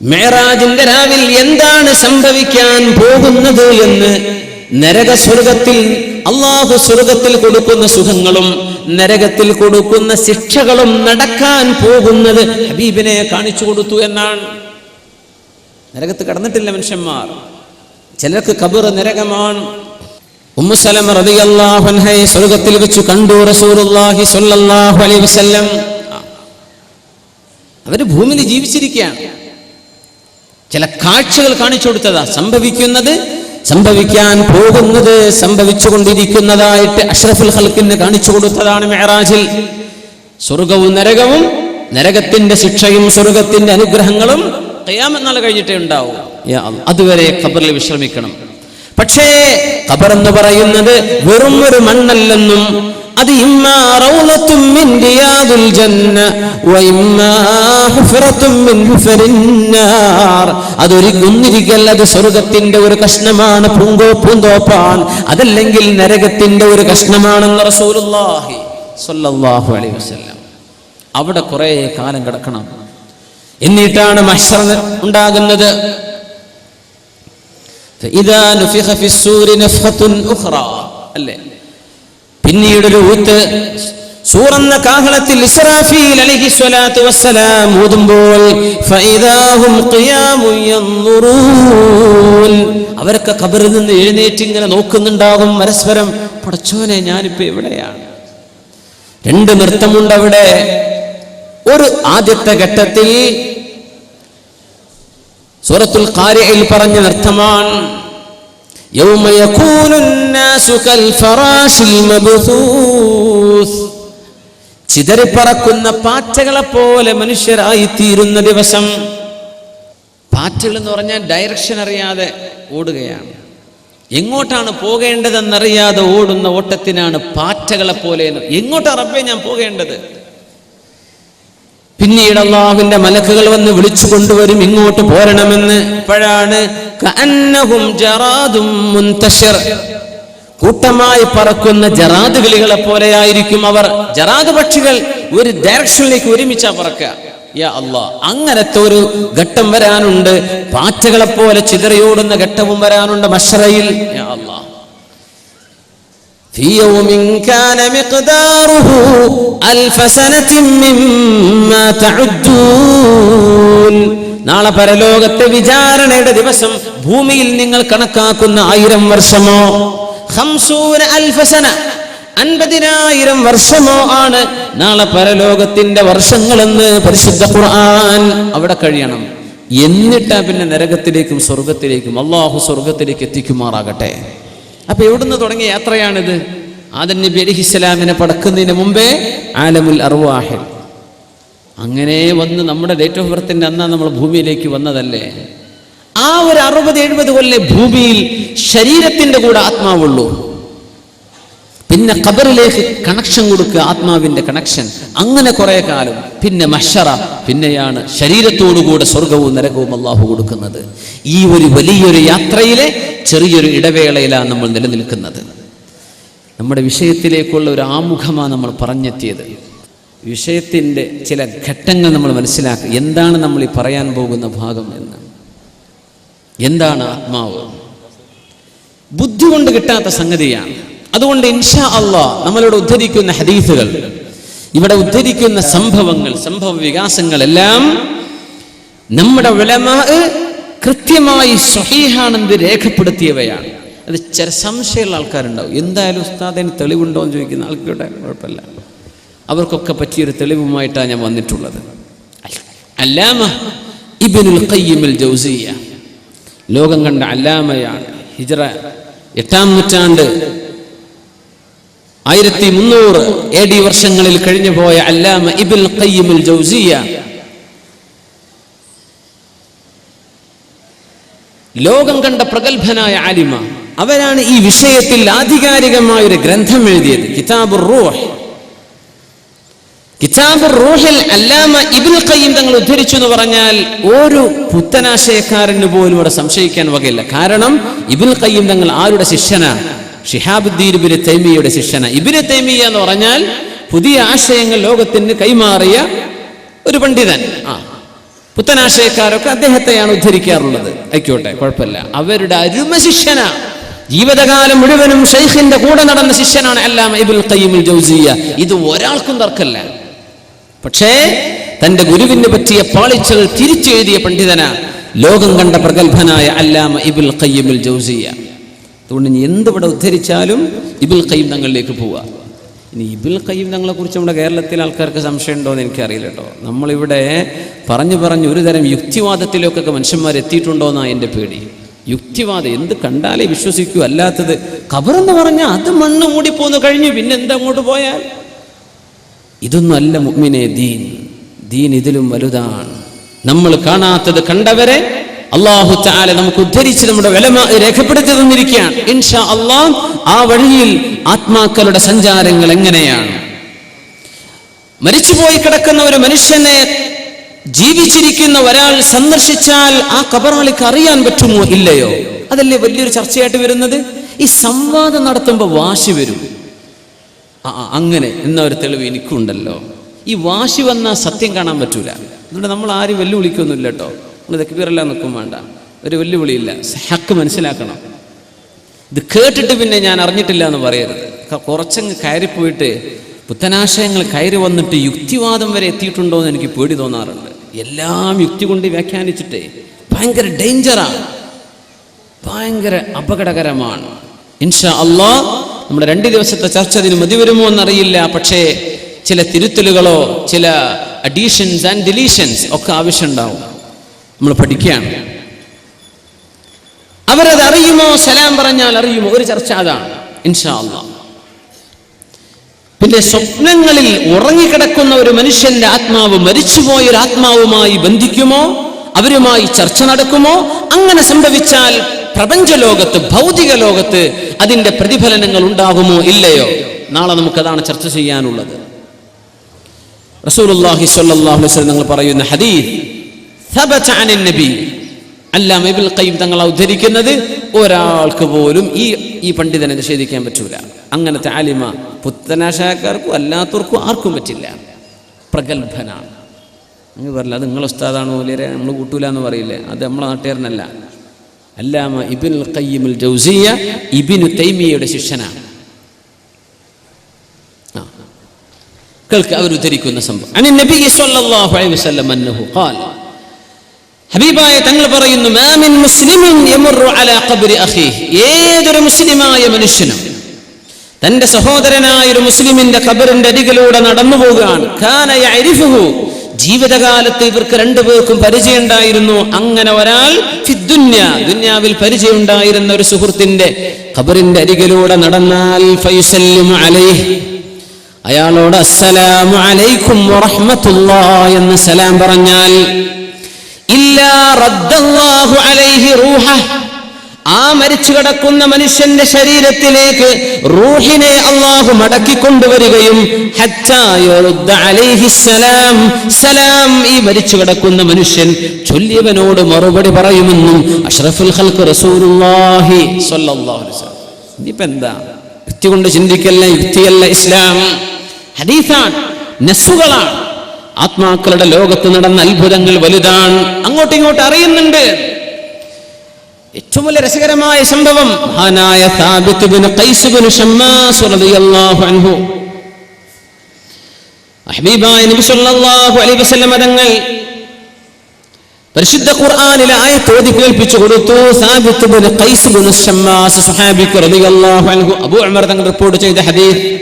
മേറാജിന്റെ രാവിൽ എന്താണ് സംഭവിക്കാൻ പോകുന്നത് എന്ന് നരക സ്വർഗത്തിൽ അള്ളാഹു സ്വർഗത്തിൽ കൊടുക്കുന്ന സുഖങ്ങളും നരകത്തിൽ കൊടുക്കുന്ന ശിക്ഷകളും നടക്കാൻ പോകുന്നത് ഹബീബിനെ കാണിച്ചു കൊടുത്തു എന്നാണ്. നരകത്ത് കടന്നിട്ടില്ല മനുഷ്യന്മാർ. ചിലർക്ക് കബർ നരകമാണ്. ഉമ്മുസലം റളിയല്ലാഹു അൻഹയെ സ്വർഗത്തിൽ വെച്ച് കണ്ടു റസൂലുള്ളാഹി സ്വല്ലല്ലാഹു അലൈഹി വസല്ലം. അവർ ഭൂമിയിൽ ജീവിച്ചിരിക്കുകയാണ്. ചില കാഴ്ചകൾ കാണിച്ചു കൊടുത്തതാ. സംഭവിക്കുന്നത് സംഭവിക്കാൻ പോകുന്നത് സംഭവിച്ചുകൊണ്ടിരിക്കുന്നതായിട്ട് അഷ്റഫുൽ ഹൽക്കിന് കാണിച്ചു കൊടുത്തതാണ് മെഹറാജിൽ സ്വർഗവും നരകവും നരകത്തിന്റെ ശിക്ഷയും സ്വർഗത്തിന്റെ അനുഗ്രഹങ്ങളും കയ്യാമെന്നാൾ കഴിഞ്ഞിട്ടേ ഉണ്ടാവും. അതുവരെ ഖബറിൽ വിശ്രമിക്കണം. പക്ഷേ ഖബർ എന്ന് പറയുന്നത് വെറും ഒരു മണ്ണല്ലെന്നും അത് അതൊരു ഒന്നിരിക്കൽ അത് സ്വർഗത്തിന്റെ ഒരു കഷ്ണമാണ് പൂങ്കോ പൂന്തോപ്പാൻ അതല്ലെങ്കിൽ നരകത്തിന്റെ ഒരു കഷ്ണമാണെന്ന് അലൈഹി വസല്ലം. അവിടെ കുറേ കാലം കിടക്കണം. എന്നിട്ടാണ് മഷർ ഉണ്ടാകുന്നത്. അല്ലേ? പിന്നീടൊരു ഊത്ത് സൂറന്ന കാഹളത്തിൽ ഇസ്രാഫീൽ അലൈഹി സ്വലാത്തു വസ്സലാം ഊതുമ്പോൾ അവരൊക്കെ കബറിൽ നിന്ന് എഴുന്നേറ്റ് ഇങ്ങനെ നോക്കുന്നുണ്ടാകും പരസ്പരം പടച്ചോനെ ഞാനിപ്പോ എവിടെയാണ്? രണ്ട് നൃത്തമുണ്ട് അവിടെ. ഒരു ആദ്യത്തെ ഘട്ടത്തിൽ സൂറത്തുൽ കാര്യയിൽ പറഞ്ഞ നൃത്തമാണ് يوم يكون الناس كالفراش المبثوث ചിതറിപ്പറക്കുന്ന പാറ്റകളെ പോലെ മനുഷ്യരായി തീരുന്ന ദിവസം പാറ്റകൾ എന്ന് പറഞ്ഞാൽ ഡയറക്ഷൻ അറിയാതെ ഓടുകയാണ് എങ്ങോട്ടാണ് പോകേണ്ടതെന്നറിയാതെ ഓടുന്ന ഓട്ടത്തിനാണ് പാറ്റകളെ പോലെ എന്ന്. എങ്ങോട്ടാ റബ്ബേ ഞാൻ പോകേണ്ടത് പിന്നീട് അള്ളാഹുവിന്റെ മലക്കുകൾ വന്ന് വിളിച്ചു കൊണ്ടുവരും ഇങ്ങോട്ട് പോരണമെന്ന്. ഇപ്പോഴാണ്. കൂട്ടമായി പറക്കുന്ന ജറാദ് കിളികളെ പോലെയായിരിക്കും അവർ. ജറാദ് പക്ഷികൾ ഒരു ഡയറക്ഷനിലേക്ക് ഒരുമിച്ചാ പറക്കുക. യാ അള്ളാ അങ്ങനത്തെ ഒരു ഘട്ടം വരാനുണ്ട്. പാറ്റകളെ പോലെ ചിതറിയോടുന്ന ഘട്ടവും വരാനുണ്ട് മഷറയിൽ. യാ അള്ളാ. في يوم كان مقداره ألف سنة مما تعدون നാളെ പരലോകത്തെ വിചാരണയുടെ ദിവസം ഭൂമിയിൽ നിങ്ങൾ കണക്കാക്കുന്ന ആയിരം വർഷമോ ഹംസൂന അൽഫസന അൻപതിനായിരം വർഷമോ ആണ് നാളെ പരലോകത്തിന്റെ വർഷങ്ങളെന്ന് പരിശുദ്ധ ഖുർആൻ അവിടെ കഴിയണം എന്നിട്ടാ പിന്നെ നരകത്തിലേക്കും സ്വർഗത്തിലേക്കും അള്ളാഹു സ്വർഗത്തിലേക്ക് എത്തിക്കുമാറാകട്ടെ അപ്പൊ എവിടുന്ന് തുടങ്ങിയ യാത്രയാണിത്? ആദൻ നബി അലിഹിസ്സലാമിനെ പടക്കുന്നതിന് മുമ്പേ ആലമുൽ അർവാഹിൽ. അങ്ങനെ വന്ന് നമ്മുടെ ഡേറ്റ് ഓഫ് ബർത്തിന്റെ അന്നാ നമ്മൾ ഭൂമിയിലേക്ക് വന്നതല്ലേ? ആ ഒരു അറുപത് എഴുപത് കൊല്ലേ ഭൂമിയിൽ ശരീരത്തിന്റെ കൂടെ ആത്മാവുള്ളൂ. പിന്നെ ഖബറിലേക്ക് കണക്ഷൻ കൊടുക്കുക ആത്മാവിന്റെ കണക്ഷൻ അങ്ങനെ കുറെ കാലം. പിന്നെ മഷറ പിന്നെയാണ് ശരീരത്തോടുകൂടെ സ്വർഗവും നരകവും അള്ളാഹു കൊടുക്കുന്നത്. ഈ ഒരു വലിയൊരു യാത്രയിലെ ചെറിയൊരു ഇടവേളയിലാണ് നമ്മൾ നിലനിൽക്കുന്നത്. നമ്മുടെ വിഷയത്തിലേക്കുള്ള ഒരു ആമുഖമാണ് നമ്മൾ പറഞ്ഞെത്തിയത്. വിഷയത്തിന്റെ ചില ഘട്ടങ്ങൾ നമ്മൾ മനസ്സിലാക്കുക. എന്താണ് നമ്മൾ ഈ പറയാൻ പോകുന്ന ഭാഗം എന്ന്. എന്താണ് ആത്മാവ്? ബുദ്ധി കൊണ്ട് കിട്ടാത്ത സംഗതിയാണ്. അതുകൊണ്ട് ഇൻഷാ അള്ളാ നമ്മളിവിടെ ഉദ്ധരിക്കുന്ന ഹദീസുകൾ ഇവിടെ ഉദ്ധരിക്കുന്ന സംഭവങ്ങൾ സംഭവ വികാസങ്ങളെല്ലാം നമ്മുടെ വിളമാ കൃത്യമായി സ്വഹീഹാണെന്ന് രേഖപ്പെടുത്തിയവയാണ്. അത് ചില സംശയമുള്ള ആൾക്കാരുണ്ടാവും. എന്തായാലും ഉസ്താദിന് തെളിവുണ്ടോ എന്ന് ചോദിക്കുന്ന ആൾക്കാരുടെ കുഴപ്പമില്ല. അവർക്കൊക്കെ പറ്റിയൊരു തെളിവുമായിട്ടാണ് ഞാൻ വന്നിട്ടുള്ളത്. അല്ലാമ ഇബിനുൽ ഖയ്യിമുൽ ജൗസിയ ലോകം കണ്ട അല്ലാമയാണ്. ഹിജറ എട്ടാം നൂറ്റാണ്ട് ആയിരത്തി മുന്നൂറ് എ ഡി വർഷങ്ങളിൽ കഴിഞ്ഞു പോയ അല്ലാമ ഇബിൽ ഖയ്യിമുൽ ജൗസിയ ലോകം കണ്ട പ്രഗത്ഭനായ ആലിമ അവരാണ് ഈ വിഷയത്തിൽ ആധികാരികമായ ഒരു ഗ്രന്ഥം എഴുതിയത്. കിതാബുർ റൂഹ്. കിതാബുർ റൂഹിൽ അല്ലാമ ഇബിൽ ഖയ്യിം തങ്ങൾ ഉദ്ധരിച്ചു എന്ന് പറഞ്ഞാൽ ഒരു പുത്തനാശയക്കാരന് പോലും ഇവിടെ സംശയിക്കാൻ വകയില്ല. കാരണം ഇബിൽ ഖയ്യിം തങ്ങൾ ആരുടെ ശിഷ്യനാണ്? ഷിഹാബുദ്ദീൻ ഇബ്നു തൈമിയയുടെ ശിക്ഷണ ഇബിന് തൈമിയ എന്ന് പറഞ്ഞാൽ പുതിയ ആശയങ്ങൾ ലോകത്തിന് കൈമാറിയ ഒരു പണ്ഡിതൻ. ആ പുത്തനാശയക്കാരൊക്കെ അദ്ദേഹത്തെയാണ് ഉദ്ധരിക്കാറുള്ളത്. ആയിക്കോട്ടെ കുഴപ്പമില്ല. അവരുടെ അരുമ ശിഷ്യന ജീവിതകാലം മുഴുവനും ഷെയ്ഖിന്റെ കൂടെ നടന്ന ശിഷ്യനാണ് അല്ലാമ ഇബുൽ ഖയ്യിമുൽ ജൗസിയ ഇത് ഒരാൾക്കും തർക്കല്ല പക്ഷേ തന്റെ ഗുരുവിന് പറ്റിയ പാളിച്ചകൾ തിരിച്ചെഴുതിയ പണ്ഡിതന ലോകം കണ്ട പ്രഗത്ഭനായ അല്ലാമ ഇബുൽ ഖയ്യിമുൽ ജൗസിയ അതുകൊണ്ട് ഇനി എന്തിവിടെ ഉദ്ധരിച്ചാലും ഇബിൽ കയ്യും തങ്ങളിലേക്ക് പോവുക. ഇനി ഇബിൽ കയ്യും തങ്ങളെ കുറിച്ച് നമ്മുടെ കേരളത്തിലെ ആൾക്കാർക്ക് സംശയം ഉണ്ടോ എന്ന് എനിക്കറിയില്ല കേട്ടോ. നമ്മളിവിടെ പറഞ്ഞു പറഞ്ഞ് ഒരു തരം യുക്തിവാദത്തിലേക്കൊക്കെ മനുഷ്യന്മാർ എത്തിയിട്ടുണ്ടോ എന്നാണ് എന്റെ പേടി. യുക്തിവാദം എന്ത് കണ്ടാലേ വിശ്വസിക്കൂ. അല്ലാത്തത് കബറെന്ന് പറഞ്ഞാൽ അത് മണ്ണ് മൂടിപ്പോന്ന് കഴിഞ്ഞു. പിന്നെ എന്താ അങ്ങോട്ട് പോയാൽ? ഇതൊന്നും അല്ല മുഗ്മിനെ ദീൻ. ദീൻ ഇതിലും വലുതാണ്. നമ്മൾ കാണാത്തത് കണ്ടവരെ അള്ളാഹു ചാല നമുക്ക് ഉദ്ധരിച്ച് നമ്മുടെ വിലമ രേഖപ്പെടുത്തി തന്നിരിക്കുകയാണ്. ഇൻഷാ അള്ളാഹ് ആ വഴിയിൽ ആത്മാക്കളുടെ സഞ്ചാരങ്ങൾ എങ്ങനെയാണ്? മരിച്ചുപോയി കിടക്കുന്ന ഒരു മനുഷ്യനെ ജീവിച്ചിരിക്കുന്ന ഒരാൾ സന്ദർശിച്ചാൽ ആ കബറാളിക്ക് അറിയാൻ പറ്റുമോ ഇല്ലയോ? അതല്ലേ വലിയൊരു ചർച്ചയായിട്ട് വരുന്നത്? ഈ സംവാദം നടത്തുമ്പോൾ വാശി വരും. അങ്ങനെ എന്ന ഒരു തെളിവ് എനിക്കുണ്ടല്ലോ. ഈ വാശി വന്നാൽ സത്യം കാണാൻ പറ്റൂല. അതുകൊണ്ട് നമ്മൾ ആരും വെല്ലുവിളിക്കൊന്നുമില്ല കേട്ടോ. നമ്മൾ തെക്കുപീറെല്ലാം നിൽക്കും വേണ്ട. ഒരു വെല്ലുവിളിയില്ല. ഹക്ക് മനസ്സിലാക്കണം. ഇത് കേട്ടിട്ട് പിന്നെ ഞാൻ അറിഞ്ഞിട്ടില്ല എന്ന് പറയരുത്. കുറച്ചങ്ങ് കയറിപ്പോയിട്ട് പുത്തനാശയങ്ങൾ കയറി വന്നിട്ട് യുക്തിവാദം വരെ എത്തിയിട്ടുണ്ടോ എന്ന് എനിക്ക് പേടി തോന്നാറുണ്ട്. എല്ലാം യുക്തി കൊണ്ട് വ്യാഖ്യാനിച്ചിട്ടേ ഭയങ്കര ഡേഞ്ചറാണ് ഭയങ്കര അപകടകരമാണ്. ഇൻഷാ അള്ളാ നമ്മുടെ രണ്ട് ദിവസത്തെ ചർച്ച അതിന് മതി വരുമോ എന്നറിയില്ല. പക്ഷേ ചില തിരുത്തലുകളോ ചില അഡീഷൻസ് ആൻഡ് ഡിലീഷൻസ് ഒക്കെ ആവശ്യമുണ്ടാവും. നമ്മൾ പഠിക്കുകയാണ്. അവരത് അറിയുമോ? സലാം പറഞ്ഞാൽ അറിയുമോ? ഒരു ചർച്ച അതാണ് ഇൻഷാ അള്ളാഹ് പിന്നെ സ്വപ്നങ്ങളിൽ ഉറങ്ങിക്കിടക്കുന്ന ഒരു മനുഷ്യന്റെ ആത്മാവ് മരിച്ചുപോയ ഒരു ആത്മാവുമായി ബന്ധിക്കുമോ? അവരുമായി ചർച്ച നടക്കുമോ? അങ്ങനെ സംഭവിച്ചാൽ പ്രപഞ്ച ലോകത്ത് ഭൗതിക ലോകത്ത് അതിന്റെ പ്രതിഫലനങ്ങൾ ഉണ്ടാകുമോ ഇല്ലയോ? നാളെ നമുക്കതാണ് ചർച്ച ചെയ്യാനുള്ളത്. റസൂലുള്ളാഹി സ്വല്ലല്ലാഹു അലൈഹി വസല്ലം പറയുന്ന ഹദീസ് നബി അല്ലാം ഇബിൽ കയ്യും തങ്ങളെ ഉദ്ധരിക്കുന്നത് ഒരാൾക്ക് പോലും ഈ ഈ പണ്ഡിതനെ നിഷേധിക്കാൻ പറ്റൂല. അങ്ങനത്തെ ആലിമ പുത്തനാശാക്കാർക്കും അല്ലാത്തവർക്കും ആർക്കും പറ്റില്ല. പ്രഗത്ഭനാണ്. അങ്ങ് പറയില്ല അത് നിങ്ങൾ ഉസ്താദാണ് വലിയ നമ്മൾ കൂട്ടൂല എന്ന് പറയില്ലേ? അത് നമ്മളെ നാട്ടുകാരനല്ല. അല്ലാമ ഇബിൻ കയ്യിമുൽ ജൗസിയ ഇബിൻ തൈമിയയുടെ ശിഷ്യനാണ്. കേൾക്ക് അവർ ഉദ്ധരിക്കുന്ന സംഭവം. അനി നബി സല്ലല്ലാഹു അലൈഹി വസല്ലം അന്നഹു ഖാല ഹബീബായ തങ്ങൾ പറയുന്നു മാമിൻ മുസ്ലിമിൻ അലാ ഖബ്രി അഖീഹി ഏതൊരു മുസ്ലിമായ മനുഷ്യനും തന്റെ സഹോദരനായ ഒരു മുസ്ലിമിന്റെ ഖബറിന്റെ അരികിലൂടെ നടന്നു പോവുകയാണ്. ഖാന യഅരിഫുഹു. ജീവിതകാലത്ത് ഇവർക്ക് രണ്ടുപേർക്കും പരിചയമുണ്ടായിരുന്നു. അങ്ങനെ ഒരാൾ ഫിദ്ദുന്യ ദുന്യാവിൽ പരിചയം ഉണ്ടായിരുന്ന ഒരു സുഹൃത്തിന്റെ ഖബറിന്റെ അരികിലൂടെ നടന്നാൽ ഫയുസല്ലിമു അലൈഹി. അയാളോട് അസ്സലാമു അലൈക്കും വറഹ്മത്തുള്ളാ എന്ന് സലാം പറഞ്ഞാൽ ഇല്ലാ റദ്ദല്ലാഹു അലൈഹി റൂഹ ആ മരിച്ചു കിടക്കുന്ന മനുഷ്യന്റെ ശരീരത്തിലേക്ക് റൂഹിനെ അള്ളാഹു മടക്കി കൊണ്ടുവരികയും ഹത്താ യറുദ്ദ അലൈഹി സലാം ഈ മരിച്ചു കിടക്കുന്ന മനുഷ്യൻ ചൊല്ലിയവനോട് മറുപടി പറയുമെന്നും അഷ്റഫുൽ ഹൽക്ക് റസൂലുള്ളാഹി ഇനിയിപ്പോ എന്താ? യുക്തി കൊണ്ട് ചിന്തിക്കല്ല? യുക്തിയല്ല ഇസ്ലാം. ഹദീസാണ്. നസ്സുകളാണ് ആത്മാക്കളുടെ ലോകത്ത് നടന്ന അത്ഭുതങ്ങൾ വലുതാണ്. അങ്ങോട്ടും ഇങ്ങോട്ട് അറിയുന്നുണ്ട്. ഏറ്റവും വലിയ രസകരമായ സംഭവം. മഹാനായ തങ്ങൾ പരിശുദ്ധ ഖുർആനിലെ ഓതി കേൾപ്പിച്ചു കൊടുത്തു. തങ്ങൾ റിപ്പോർട്ട് ചെയ്ത ഹദീസ്.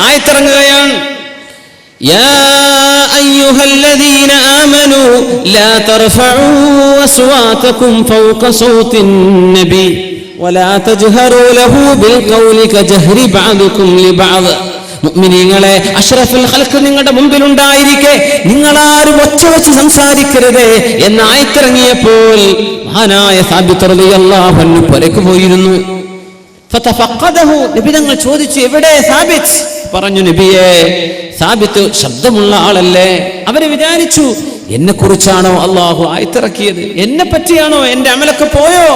ആയത്തിറങ്ങുകയാണ്. يا أيها الذين آمنوا لا ترفعوا أصواتكم فوق صوت النبي ولا تجهروا له بالقول كجهر بعضكم لبعض മുഅ്മിനീങ്ങളെ അഷ്റഫുൽ ഖൽഖ് നിങ്ങളുടെ മുമ്പിൽ ഉണ്ടായിരിക്കെ നിങ്ങൾ ആരും ഒച്ച വെച്ച് സംസാരിക്കരുത് എന്ന് ആയത്തിറങ്ങിയപ്പോൾ മഹാനായ സാബിത്ത് റളിയല്ലാഹു അൻഹു പുരക്ക് പോയിരുന്നു ഫതഫഖദഹു നബി തങ്ങൾ ചോദിച്ചു എവിടെ സാബിത്ത് പറഞ്ഞു നബിയെ സാബിത്ത് ശബ്ദമുള്ള ആളല്ലേ? അവർ വിചാരിച്ചു എന്നെ കുറിച്ചാണോ അള്ളാഹു ആയത്തിറക്കിയത്? എന്നെ പറ്റിയാണോ? എന്റെ അമലൊക്കെ പോയോ?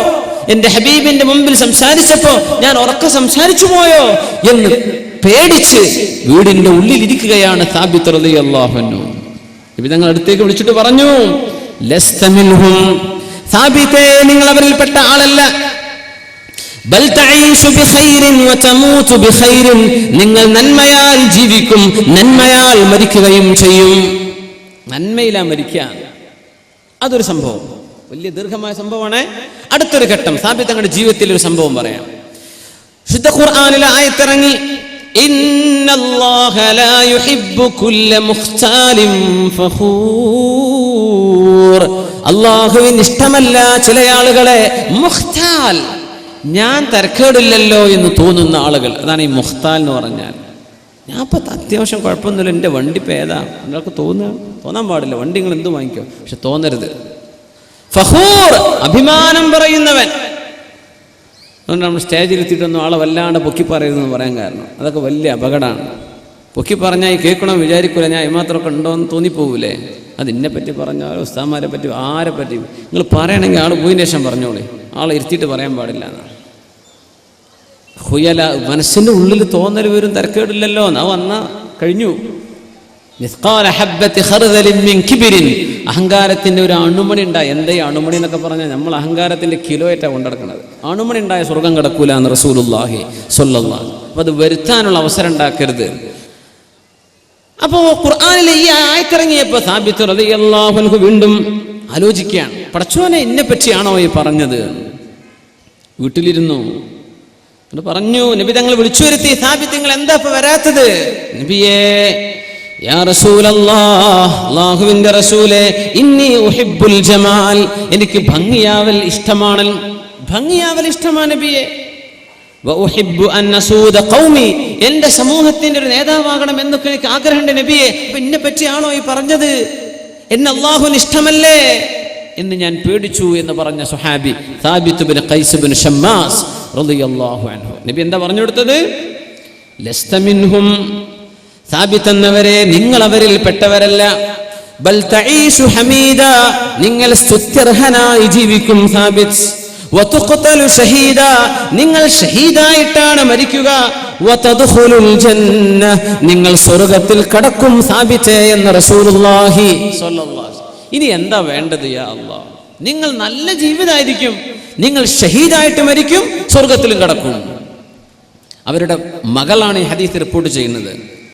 എന്റെ ഹബീബിന്റെ മുമ്പിൽ സംസാരിച്ചപ്പോ ഞാൻ ഉറക്ക സംസാരിച്ചു പോയോ? എന്ന് പേടിച്ച് വീടിന്റെ ഉള്ളിലിരിക്കുകയാണ് സാബിത്ത് റളിയല്ലാഹു അള്ളാഹുനു നബി തങ്ങൾ അടുത്തേക്ക് വിളിച്ചിട്ട് പറഞ്ഞു നിങ്ങൾ അവരിൽപ്പെട്ട ആളല്ല. നിങ്ങൾ നന്മയാൽ ജീവിക്കും നന്മയാൽ മരിക്കുകയും ചെയ്യും. നന്മയിലാ മരിക്കുക. അതൊരു സംഭവം. വലിയ ദീർഘമായ സംഭവമാണ്. അടുത്തൊരു ഘട്ടം സാബിത്ത് തങ്ങളുടെ ജീവിതത്തിൽ ഒരു സംഭവം പറയാം. ശുദ്ധ ഖുർആനിലെ ആയത്തിറങ്ങി അള്ളാഹുവിന് ഇഷ്ടമല്ല ചില ആളുകളെ മുഖ്താൽ. ഞാൻ തരക്കേടില്ലല്ലോ എന്ന് തോന്നുന്ന ആളുകൾ. അതാണ് ഈ മുഖ്താൽ എന്ന് പറഞ്ഞാൽ. ഞാൻ ഇപ്പം അത്യാവശ്യം കുഴപ്പമൊന്നുമില്ല. എന്റെ വണ്ടി ഇപ്പം ഏതാ? നിങ്ങൾക്ക് തോന്നുക തോന്നാൻ പാടില്ല. വണ്ടി നിങ്ങൾ എന്ത് വാങ്ങിക്കോ? പക്ഷെ തോന്നരുത്. ഫഹൂർ അഭിമാനം പറയുന്നവൻ. അതുകൊണ്ട് നമ്മൾ സ്റ്റേജിൽ എത്തിയിട്ടൊന്നും ആളെ വല്ലാണ്ട് പൊക്കി പറയരുതെന്ന് പറയാൻ കാരണം. അതൊക്കെ വലിയ അപകടമാണ്. പൊക്കി പറഞ്ഞാൽ ഈ കേൾക്കണം വിചാരിക്കൂല. ഞാൻ ഇമാത്രമൊക്കെ ഉണ്ടോ എന്ന് തോന്നിപ്പോകൂലേ? അത് എന്നെ പറ്റി പറഞ്ഞാൽ ഉസ്താമാരെ പറ്റി ആരെ പറ്റി നിങ്ങൾ പറയണമെങ്കിൽ ആൾ പോയതിന് ശേഷം പറഞ്ഞോളേ. ആളെ ഇരുത്തിയിട്ട് പറയാൻ പാടില്ല എന്നാണ്. ഹുയല മനസ്സിന്റെ ഉള്ളിൽ തോന്നൽ വരും തിരക്കേടില്ലല്ലോ. നാ വന്ന കഴിഞ്ഞു. അഹങ്കാരത്തിന്റെ ഒരു അണുമണി ഉണ്ടായി. എന്തേ അണുമണി എന്നൊക്കെ പറഞ്ഞാൽ നമ്മൾ അഹങ്കാരത്തിന്റെ കിലോയേറ്റാ കൊണ്ടെടുക്കുന്നത് അണുമണി ഉണ്ടായ സ്വർഗം കിടക്കൂല എന്ന് റസൂലുല്ലാഹി സ്വല്ലല്ലാഹു അപ്പൊ അത് വരുത്താനുള്ള അവസരം ഉണ്ടാക്കരുത്. അപ്പോ ഖുർആനിലെ ഈ ആയക്കിറങ്ങിയപ്പോ സാബിത്ത് റളിയല്ലാഹു അൻഹു വീണ്ടും ആലോചിക്കുകയാണ്. പടച്ചോനെ എന്നെ പറ്റിയാണോ ഈ പറഞ്ഞത്? വീട്ടിലിരുന്നു. പറഞ്ഞു. നബി തങ്ങൾ വിളിച്ചു വരുത്തി. സാബിത്ത് നിങ്ങൾ എന്താ ഇപ്പൊ വരാത്തത്? നബിയേ ഇന്നി എനിക്ക് ഭംഗിയാവൽ ഇഷ്ടമാണ്. ഭംഗിയാവൽ ഇഷ്ടമാണ് നബിയെ. എന്റെ സമൂഹത്തിന്റെ ഒരു നേതാവാകണം എന്നൊക്കെ എനിക്ക് ആഗ്രഹമുണ്ട് നബിയെ. അപ്പൊ എന്നെ പറ്റിയാണോ ഈ പറഞ്ഞത്? എന്നെ അള്ളാഹുവിന് ഇഷ്ടമല്ലേ? എന്ന് ഞാൻ പേടിച്ചു എന്ന് പറഞ്ഞ സുഹാബി Thabit bin Qais bin Shammas റളിയല്ലാഹു അൻഹു. നബി എന്താ പറഞ്ഞു കൊടുത്തത്? ലസ്ത മിൻഹും സാബിത്ത് എന്നവരെ നിങ്ങൾ അവരിൽ പെട്ടവരല്ല. ബൽ തഈസു ഹമീദ നിങ്ങൾ സ്തുത്യർഹനായി ജീവിക്കും സാബിത്ത്. വതുഖ്തലു ഷഹീദ നിങ്ങൾ ഷഹീദായിട്ടാണ് മരിക്കുക. വതദ്ഖുലുൽ ജന്ന നിങ്ങൾ സ്വർഗത്തിൽ കടക്കും സാബിത്തേ എന്ന് റസൂലുള്ളാഹി സ്വല്ലല്ലാഹു. ഇനി എന്താ വേണ്ടത് അല്ലാഹ് നിങ്ങൾ നല്ല ജീവിതമായിരിക്കും. നിങ്ങൾ ഷഹീദായിട്ട് മരിക്കും സ്വർഗത്തിലും കടക്കും. അവരുടെ മകളാണ് ഈ ഹദീസ് റിപ്പോർട്ട് ചെയ്യുന്നത്.